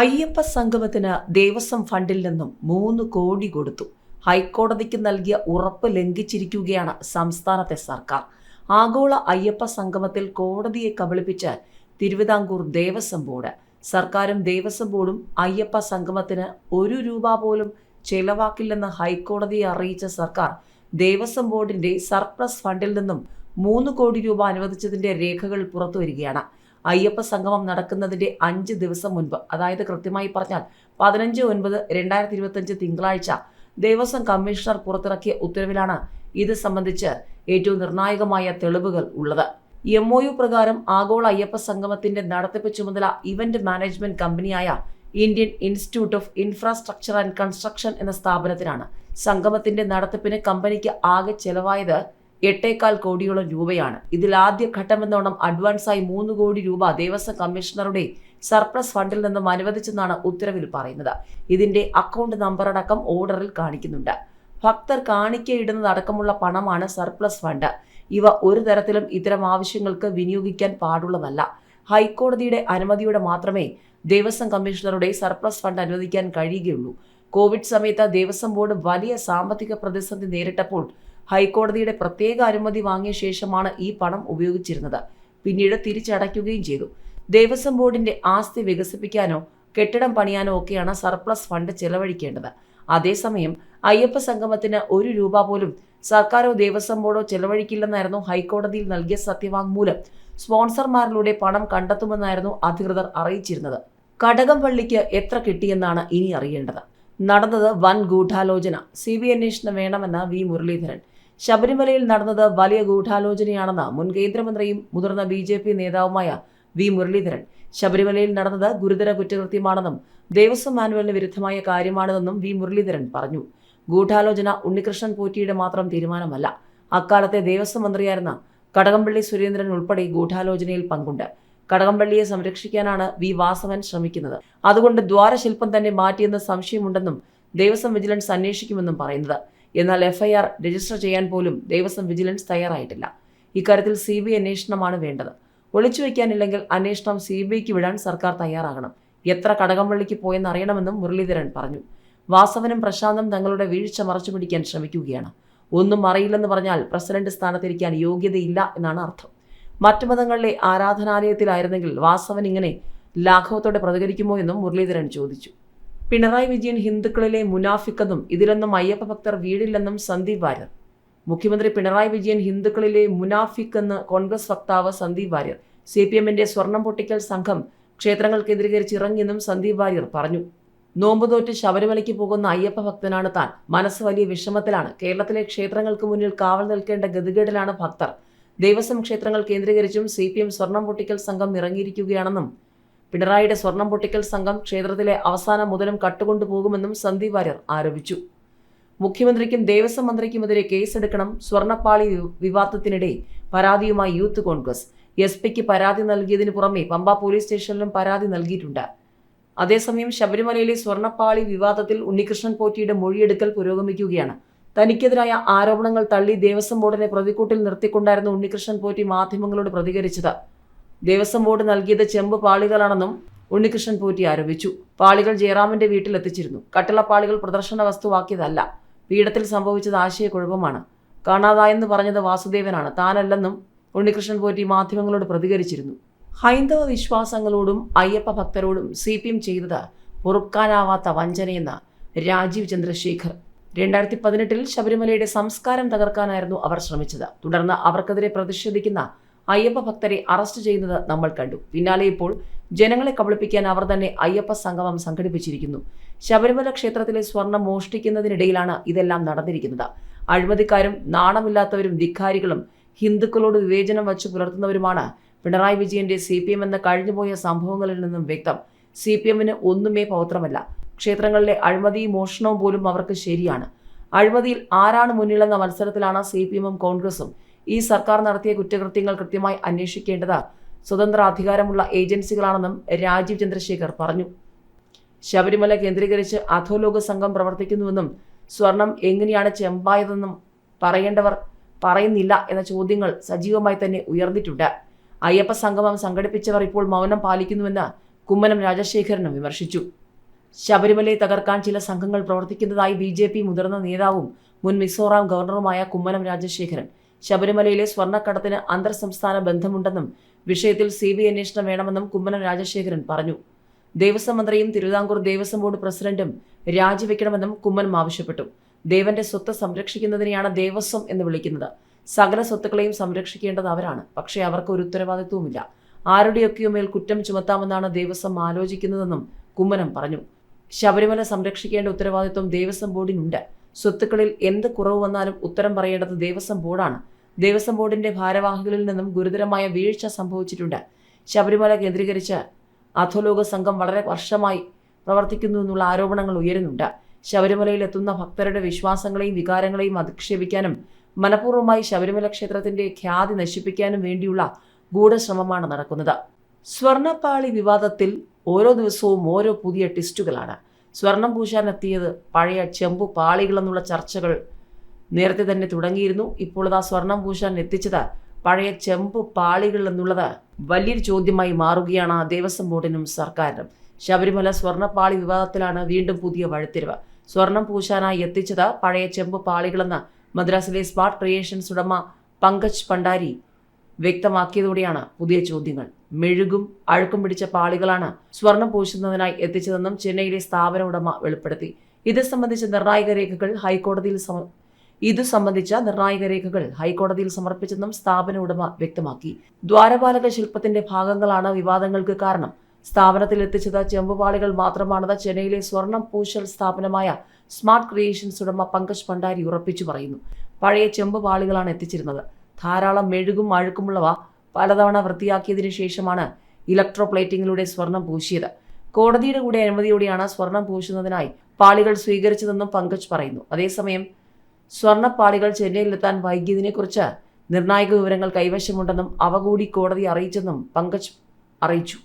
അയ്യപ്പ സംഗമത്തിന് ദേവസ്വം ഫണ്ടിൽ നിന്നും മൂന്ന് കോടി കൊടുത്തു. ഹൈക്കോടതിക്ക് നൽകിയ ഉറപ്പ് ലംഘിച്ചിരിക്കുകയാണ് സംസ്ഥാനത്തെ സർക്കാർ. ആഗോള അയ്യപ്പ സംഗമത്തിൽ കോടതിയെ കബളിപ്പിച്ച് തിരുവിതാംകൂർ ദേവസ്വം ബോർഡ്. സർക്കാരും ദേവസ്വം ബോർഡും അയ്യപ്പ സംഗമത്തിന് ഒരു രൂപ പോലും ചെലവാക്കില്ലെന്ന് ഹൈക്കോടതിയെ അറിയിച്ച സർക്കാർ ദേവസ്വം ബോർഡിന്റെ സർപ്ലസ് ഫണ്ടിൽ നിന്നും മൂന്ന് കോടി രൂപ അനുവദിച്ചതിന്റെ രേഖകൾ പുറത്തുവരികയാണ്. അയ്യപ്പ സംഗമം നടക്കുന്നതിന്റെ അഞ്ച് ദിവസം മുൻപ്. അതായത് കൃത്യമായി പറഞ്ഞാൽ പതിനഞ്ച് ഒൻപത് രണ്ടായിരത്തി ഇരുപത്തഞ്ച് തിങ്കളാഴ്ച ദേവസ്വം കമ്മീഷണർ പുറത്തിറക്കിയ ഉത്തരവിലാണ് ഇത് സംബന്ധിച്ച് ഏറ്റവും നിർണായകമായ തെളിവുകൾ ഉള്ളത്. എം ഒ യു പ്രകാരം ആഗോള അയ്യപ്പ സംഗമത്തിന്റെ നടത്തിപ്പ് ചുമതല ഇവന്റ് മാനേജ്മെന്റ് കമ്പനിയായ Indian institute of infrastructure and construction എന്ന സ്ഥാപനത്തിനാണ്. സംഗമത്തിന്റെ നടത്തിപ്പിന് കമ്പനിക്ക് ആകെ ചെലവായത് എട്ടേകാൽ കോടിയോളം രൂപയാണ്. ഇതിൽ ആദ്യ ഘട്ടമെന്നോണം അഡ്വാൻസായി മൂന്ന് കോടി രൂപ ദേവസ്വം കമ്മീഷണറുടെ സർപ്ലസ് ഫണ്ടിൽ നിന്നും അനുവദിച്ചെന്നാണ് ഉത്തരവിൽ പറയുന്നത്. ഇതിന്റെ അക്കൗണ്ട് നമ്പർ അടക്കം ഓർഡറിൽ കാണിക്കുന്നുണ്ട്. ഭക്തർ കാണിക്കയിടുന്നതടക്കമുള്ള പണമാണ് സർപ്ലസ് ഫണ്ട്. ഇവ ഒരു തരത്തിലും ഇത്തരം ആവശ്യങ്ങൾക്ക് വിനിയോഗിക്കാൻ പാടുള്ളതല്ല. ഹൈക്കോടതിയുടെ അനുമതിയോടെ മാത്രമേ ദേവസ്വം കമ്മീഷണറുടെ സർപ്ലസ് ഫണ്ട് അനുവദിക്കാൻ കഴിയുകയുള്ളൂ. കോവിഡ് സമയത്ത് ദേവസ്വം ബോർഡ് വലിയ സാമ്പത്തിക പ്രതിസന്ധി നേരിട്ടപ്പോൾ ഹൈക്കോടതിയുടെ പ്രത്യേക അനുമതി വാങ്ങിയ ശേഷമാണ് ഈ പണം ഉപയോഗിച്ചിരുന്നത്. പിന്നീട് തിരിച്ചടയ്ക്കുകയും ചെയ്തു. ദേവസ്വം ബോർഡിന്റെ ആസ്തി വികസിപ്പിക്കാനോ കെട്ടിടം പണിയാനോ ഒക്കെയാണ് സർപ്ലസ് ഫണ്ട് ചെലവഴിക്കേണ്ടത്. അതേസമയം അയ്യപ്പ സംഗമത്തിന് ഒരു രൂപ പോലും സർക്കാരോ ദേവസ്വം ബോർഡോ ചെലവഴിക്കില്ലെന്നായിരുന്നു ഹൈക്കോടതിയിൽ നൽകിയ സത്യവാങ്മൂലം. സ്പോൺസർമാരിലൂടെ പണം കണ്ടെത്തുമെന്നായിരുന്നു അധികൃതർ അറിയിച്ചിരുന്നത്. കടകംപള്ളിക്ക് എത്ര കിട്ടിയെന്നാണ് ഇനി അറിയേണ്ടത്. നടന്നത് വൻ ഗൂഢാലോചന. സി ബി അന്വേഷണം വേണമെന്ന് വി മുരളീധരൻ. ശബരിമലയിൽ നടന്നത് വലിയ ഗൂഢാലോചനയാണെന്ന് മുൻ കേന്ദ്രമന്ത്രിയും മുതിർന്ന ബി ജെ പി നേതാവുമായ വി മുരളീധരൻ. ശബരിമലയിൽ നടന്നത് ഗുരുതര കുറ്റകൃത്യമാണെന്നും ദേവസ്വം മാനുവലിന് വിരുദ്ധമായ കാര്യമാണെന്നും വി മുരളീധരൻ പറഞ്ഞു. ഗൂഢാലോചന ഉണ്ണികൃഷ്ണൻ പോറ്റിയുടെ മാത്രം തീരുമാനമല്ല. അക്കാലത്തെ ദേവസ്വം മന്ത്രിയായിരുന്ന കടകംപള്ളി സുരേന്ദ്രൻ ഉൾപ്പെടെ ഗൂഢാലോചനയിൽ പങ്കുണ്ട്. കടകംപള്ളിയെ സംരക്ഷിക്കാനാണ് വി വാസവൻ ശ്രമിക്കുന്നത്. അതുകൊണ്ട് ദ്വാരശില്പം തന്നെ മാറ്റിയെന്ന് സംശയമുണ്ടെന്നും ദേവസ്വം വിജിലൻസ് അന്വേഷിക്കുമെന്നും പറയുന്നത്. എന്നാൽ എഫ്ഐആർ രജിസ്റ്റർ ചെയ്യാൻ പോലും ദേവസ്വം വിജിലൻസ് തയ്യാറായിട്ടില്ല. ഇക്കാര്യത്തിൽ സി ബി അന്വേഷണമാണ് വേണ്ടത്. ഒളിച്ചുവെക്കാനില്ലെങ്കിൽ അന്വേഷണം സി ബി ഐക്ക് വിടാൻ സർക്കാർ തയ്യാറാകണം. എത്ര കടകംപള്ളിക്ക് പോയെന്ന് അറിയണമെന്നും മുരളീധരൻ പറഞ്ഞു. വാസവനും പ്രശാന്തും തങ്ങളുടെ വീഴ്ച മറച്ചുപിടിക്കാൻ ശ്രമിക്കുകയാണ്. ഒന്നും അറിയില്ലെന്ന് പറഞ്ഞാൽ പ്രസിഡന്റ് സ്ഥാനത്തിരിക്കാൻ യോഗ്യതയില്ല എന്നാണ് അർത്ഥം. മറ്റു മതങ്ങളിലെ ആരാധനാലയത്തിലായിരുന്നെങ്കിൽ വാസവൻ ഇങ്ങനെ ലാഘവത്തോടെ പ്രതികരിക്കുമോ എന്നും മുരളീധരൻ ചോദിച്ചു. പിണറായി വിജയൻ ഹിന്ദുക്കളിലെ മുനാഫിക്കെന്നും ഇതിലൊന്നും അയ്യപ്പ ഭക്തർ വീടില്ലെന്നും സന്ദീപ് വാര്യർ. മുഖ്യമന്ത്രി പിണറായി വിജയൻ ഹിന്ദുക്കളിലെ മുനാഫിക് എന്ന് കോൺഗ്രസ് വക്താവ് സന്ദീപ് വാര്യർ. സി പി എമ്മിന്റെ സ്വർണം പൊട്ടിക്കൽ സംഘം ക്ഷേത്രങ്ങൾ കേന്ദ്രീകരിച്ച് ഇറങ്ങിയെന്നും സന്ദീപ് വാര്യർ പറഞ്ഞു. നോമ്പുതോറ്റ് ശബരിമലയ്ക്ക് പോകുന്ന അയ്യപ്പ ഭക്തനാണ് താൻ. മനസ്സ് വലിയ വിഷമത്തിലാണ്. കേരളത്തിലെ ക്ഷേത്രങ്ങൾക്ക് മുന്നിൽ കാവൽ നിൽക്കേണ്ട ഗതികേടിലാണ് ഭക്തർ. ദേവസ്വം ക്ഷേത്രങ്ങൾ കേന്ദ്രീകരിച്ചും സി പി എം സ്വർണം പൊട്ടിക്കൽ സംഘം ഇറങ്ങിയിരിക്കുകയാണെന്നും പിണറായിയുടെ സ്വർണം പൊട്ടിക്കൽ സംഘം ക്ഷേത്രത്തിലെ അവസാന മുതലും കട്ടുകൊണ്ടുപോകുമെന്നും സന്ദീപ് വാര്യർ ആരോപിച്ചു. മുഖ്യമന്ത്രിക്കും ദേവസ്വം മന്ത്രിക്കുമെതിരെ കേസെടുക്കണം സ്വർണപ്പാളി വിവാദത്തിനിടെ പരാതിയുമായി യൂത്ത് കോൺഗ്രസ്. എസ് പിക്ക് പരാതി നൽകിയതിനു പുറമെ പമ്പ പോലീസ് സ്റ്റേഷനിലും പരാതി നൽകിയിട്ടുണ്ട്. അതേസമയം ശബരിമലയിലെ സ്വർണപ്പാളി വിവാദത്തിൽ ഉണ്ണികൃഷ്ണൻ പോറ്റിയുടെ മൊഴിയെടുക്കൽ പുരോഗമിക്കുകയാണ്. തനിക്കെതിരായ ആരോപണങ്ങൾ തള്ളി ദേവസ്വം ബോർഡിനെ പ്രതിക്കൂട്ടിൽ നിർത്തിക്കൊണ്ടായിരുന്നു ഉണ്ണികൃഷ്ണൻ പോറ്റി മാധ്യമങ്ങളോട് പ്രതികരിച്ചത്. ദേവസ്വം ബോർഡ് നൽകിയത് ചെമ്പ് പാളികളാണെന്നും ഉണ്ണികൃഷ്ണൻ പോറ്റി ആരോപിച്ചു. പാളികൾ ജയറാമിന്റെ വീട്ടിലെത്തിച്ചിരുന്നു. കട്ടിളപ്പാളികൾ പ്രദർശന വസ്തുവാക്കിയതല്ല. പീഠത്തിൽ സംഭവിച്ചത് ആശയക്കുഴപ്പമാണ്. കാണാതായെന്ന് പറഞ്ഞത് വാസുദേവനാണ്. താനല്ലെന്നും ഉണ്ണികൃഷ്ണൻ പോറ്റി മാധ്യമങ്ങളോട് പ്രതികരിച്ചിരുന്നു. ഹൈന്ദവ വിശ്വാസങ്ങളോടും അയ്യപ്പ ഭക്തരോടും സി പി എം ചെയ്തത് പൊറുക്കാനാവാത്ത വഞ്ചനയെന്ന് രാജീവ് ചന്ദ്രശേഖർ. രണ്ടായിരത്തി പതിനെട്ടിൽ ശബരിമലയുടെ സംസ്കാരം തകർക്കാനായിരുന്നു അവർ ശ്രമിച്ചത്. തുടർന്ന് അവർക്കെതിരെ പ്രതിഷേധിക്കുന്ന അയ്യപ്പ ഭക്തരെ അറസ്റ്റ് ചെയ്യുന്നത് നമ്മൾ കണ്ടു. പിന്നാലെ ഇപ്പോൾ ജനങ്ങളെ കബളിപ്പിക്കാൻ അവർ തന്നെ അയ്യപ്പ സംഗമം സംഘടിപ്പിച്ചിരിക്കുന്നു. ശബരിമല ക്ഷേത്രത്തിലെ സ്വർണം മോഷ്ടിക്കുന്നതിനിടയിലാണ് ഇതെല്ലാം നടന്നിരിക്കുന്നത്. അഴിമതിക്കാരും നാണമില്ലാത്തവരും ധിക്കാരികളും ഹിന്ദുക്കളോട് വിവേചനം വച്ചു പുലർത്തുന്നവരുമാണ് പിണറായി വിജയന്റെ സി പി എം എന്ന കഴിഞ്ഞുപോയ സംഭവങ്ങളിൽ നിന്നും വ്യക്തം. സി പി എമ്മിന് ഒന്നുമേ പൗത്രമല്ല. ക്ഷേത്രങ്ങളിലെ അഴിമതിയും മോഷണവും പോലും അവർക്ക് ശരിയാണ്. അഴിമതിയിൽ ആരാണ് മുന്നിലെന്ന മത്സരത്തിലാണ് സി പി എമ്മും കോൺഗ്രസും. ഈ സർക്കാർ നടത്തിയ കുറ്റകൃത്യങ്ങൾ കൃത്യമായി അന്വേഷിക്കേണ്ടത് സ്വതന്ത്ര അധികാരമുള്ള ഏജൻസികളാണെന്നും രാജീവ് ചന്ദ്രശേഖർ പറഞ്ഞു. ശബരിമല കേന്ദ്രീകരിച്ച് അധോലോക സംഘം പ്രവർത്തിക്കുന്നുവെന്നും സ്വർണം എങ്ങനെയാണ് ചെമ്പായതെന്നും പറയേണ്ടവർ പറയുന്നില്ല എന്ന ചോദ്യങ്ങൾ സജീവമായി തന്നെ ഉയർന്നിട്ടുണ്ട്. അയ്യപ്പ സംഗമം സംഘടിപ്പിച്ചവർ ഇപ്പോൾ മൗനം പാലിക്കുന്നുവെന്ന് കുമ്മനം രാജശേഖരനും വിമർശിച്ചു. ശബരിമലയെ തകർക്കാൻ ചില സംഘങ്ങൾ പ്രവർത്തിക്കുന്നതായി ബി ജെ പി മുതിർന്ന നേതാവും മുൻ മിസോറാം ഗവർണറുമായ കുമ്മനം രാജശേഖരൻ. ശബരിമലയിലെ സ്വർണക്കടത്തിന് അന്തർ സംസ്ഥാന ബന്ധമുണ്ടെന്നും വിഷയത്തിൽ സി ബി അന്വേഷണം വേണമെന്നും കുമ്മനം രാജശേഖരൻ പറഞ്ഞു. ദേവസ്വം മന്ത്രിയും തിരുവിതാംകൂർ ദേവസ്വം ബോർഡ് പ്രസിഡന്റും രാജിവെക്കണമെന്നും കുമ്മനം ആവശ്യപ്പെട്ടു. ദേവന്റെ സ്വത്ത് സംരക്ഷിക്കുന്നതിനെയാണ് ദേവസ്വം എന്ന് വിളിക്കുന്നത്. സകല സ്വത്തുക്കളെയും സംരക്ഷിക്കേണ്ടത് അവരാണ്. പക്ഷേ അവർക്ക് ഒരു ഉത്തരവാദിത്വവുമില്ല. ആരുടെയൊക്കെയോ മേൽ കുറ്റം ചുമത്താമെന്നാണ് ദേവസ്വം ആലോചിക്കുന്നതെന്നും കുമ്മനം പറഞ്ഞു. ശബരിമല സംരക്ഷിക്കേണ്ട ഉത്തരവാദിത്വം ദേവസ്വം ബോർഡിനുണ്ട്. സ്വത്തുക്കളിൽ എന്ത് കുറവ് വന്നാലും ഉത്തരം പറയേണ്ടത് ദേവസ്വം ബോർഡാണ്. ദേവസ്വം ബോർഡിന്റെ ഭാരവാഹികളിൽ നിന്നും ഗുരുതരമായ വീഴ്ച സംഭവിച്ചിട്ടുണ്ട്. ശബരിമല കേന്ദ്രീകരിച്ച് അധോലോക സംഘം വളരെ വർഷമായി പ്രവർത്തിക്കുന്നു എന്നുള്ള ആരോപണങ്ങൾ ഉയരുന്നുണ്ട്. ശബരിമലയിൽ എത്തുന്ന ഭക്തരുടെ വിശ്വാസങ്ങളെയും വികാരങ്ങളെയും അധിക്ഷേപിക്കാനും മനഃപൂർവമായി ശബരിമല ക്ഷേത്രത്തിന്റെ ഖ്യാതി നശിപ്പിക്കാനും വേണ്ടിയുള്ള ഗൂഢശ്രമമാണ് നടക്കുന്നത്. സ്വർണപ്പാളി വിവാദത്തിൽ ഓരോ ദിവസവും ഓരോ പുതിയ ട്വിസ്റ്റുകളാണ് സ്വർണം പൂശാൻ എത്തിയത് പഴയ ചെമ്പു പാളികളെന്നുള്ള ചർച്ചകൾ നേരത്തെ തന്നെ തുടങ്ങിയിരുന്നു. ഇപ്പോൾ ആ സ്വർണം പൂശാൻ എത്തിച്ചത് പഴയ ചെമ്പ് പാളികൾ എന്നുള്ളത് വലിയൊരു ചോദ്യമായി മാറുകയാണ് ദേവസ്വം ബോർഡിനും സർക്കാരിനും. ശബരിമല സ്വർണപ്പാളി വിവാദത്തിലാണ് വീണ്ടും പുതിയ വഴിത്തിരിവ്. സ്വർണം പൂശാനായി എത്തിച്ചത് പഴയ ചെമ്പ് പാളികളെന്ന് മദ്രാസിലെ സ്മാർട്ട് ക്രിയേഷൻസ് ഉടമ പങ്കജ് പണ്ടാരി വ്യക്തമാക്കിയതോടെയാണ് പുതിയ ചോദ്യങ്ങൾ. മെഴുകും അഴുക്കും പിടിച്ച പാളികളാണ് സ്വർണം പൂശുന്നതിനായി എത്തിച്ചതെന്നും ചെന്നൈയിലെ സ്ഥാപന ഉടമ വെളിപ്പെടുത്തി. ഇത് സംബന്ധിച്ച നിർണായക രേഖകൾ ഹൈക്കോടതിയിൽ സമ ഇത് സംബന്ധിച്ച നിർണായക രേഖകൾ ഹൈക്കോടതിയിൽ സമർപ്പിച്ചെന്നും സ്ഥാപന ഉടമ വ്യക്തമാക്കി. ദ്വാരപാലക ശില്പത്തിന്റെ ഭാഗങ്ങളാണ് വിവാദങ്ങൾക്ക് കാരണം. സ്ഥാപനത്തിൽ എത്തിച്ചത് ചെമ്പുപാളികൾ മാത്രമാണെന്ന് ചെന്നൈയിലെ സ്വർണം പൂശൽ സ്ഥാപനമായ സ്മാർട്ട് ക്രിയേഷൻസ് ഉടമ പങ്കജ് ഭണ്ഡാരി ഉറപ്പിച്ചു പറയുന്നു. പഴയ ചെമ്പുപാളികളാണ് എത്തിച്ചിരുന്നത്. ധാരാളം മെഴുകും അഴുക്കുമുള്ളവ പലതവണ വൃത്തിയാക്കിയതിനു ശേഷമാണ് ഇലക്ട്രോപ്ലേറ്റിംഗിലൂടെ സ്വർണം പൂശിയത്. കോടതിയുടെ കൂടെ അനുമതിയോടെയാണ് സ്വർണം പൂശുന്നതിനായി പാളികൾ സ്വീകരിച്ചതെന്നും പങ്കജ് പറയുന്നു. അതേസമയം സ്വർണപ്പാളികൾ ചെന്നൈയിലെത്താൻ വൈകിയതിനെക്കുറിച്ച് നിർണായക വിവരങ്ങൾ കൈവശമുണ്ടെന്നും അവ കൂടി കോടതി അറിയിച്ചെന്നും പങ്കജ് അറിയിച്ചു.